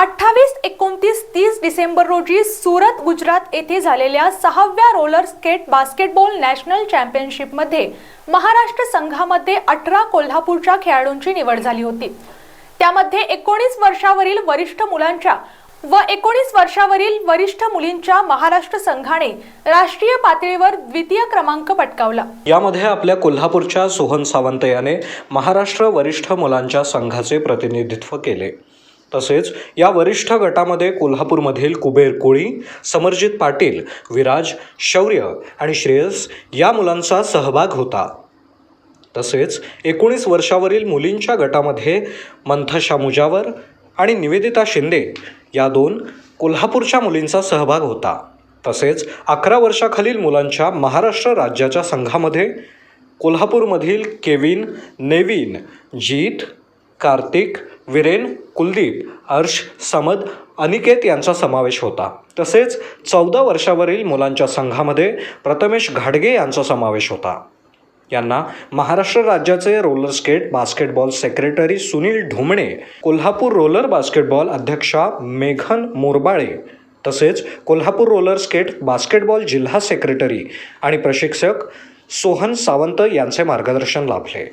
अठ्ठावीस एकोणतीस तीस डिसेंबर रोजी सुरत गुजरात येथे झालेल्या सहाव्या रोलर स्केट बास्केटबॉल नॅशनल चॅम्पियनशिपमध्ये महाराष्ट्र संघामध्ये अठरा कोल्हापूरच्या खेळाडूंची निवड झाली होती. त्यामध्ये एकोणीस वर्षावरील वरिष्ठ मुलांच्या व एकोणीस वर्षावरील वरिष्ठ मुलींच्या महाराष्ट्र संघाने राष्ट्रीय पातळीवर द्वितीय क्रमांक पटकावला. यामध्ये आपल्या कोल्हापूरच्या सोहन सावंत याने महाराष्ट्र वरिष्ठ मुलांच्या संघाचे प्रतिनिधित्व केले. तसेच या वरिष्ठ गटामध्ये कोल्हापूरमधील कुबेर कोळी समरजित पाटील विराज शौर्य आणि श्रेयस या मुलांचा सहभाग होता. तसेच एकोणीस वर्षावरील मुलींच्या गटामध्ये मंथशा मुजावर आणि निवेदिता शिंदे या दोन कोल्हापूरच्या मुलींचा सहभाग होता. तसेच अकरा वर्षाखालील मुलांच्या महाराष्ट्र राज्याच्या संघामध्ये कोल्हापूरमधील केविन नेविन जीत कार्तिक विरेन कुलदीप अर्श समद अनिकेत यांचा समावेश होता. तसेच चौदा वर्षावरील मुलांच्या संघामध्ये प्रथमेश घाडगे यांचा समावेश होता. यांना महाराष्ट्र राज्याचे roller skate basketball secretary Sunil Dhumne Kolhapur roller basketball अध्यक्षा मेघन मोरबाळे तसेच कोल्हापूर रोलर स्केट बास्केटबॉल जिल्हा सेक्रेटरी आणि प्रशिक्षक सोहन सावंत यांचे मार्गदर्शन लाभले.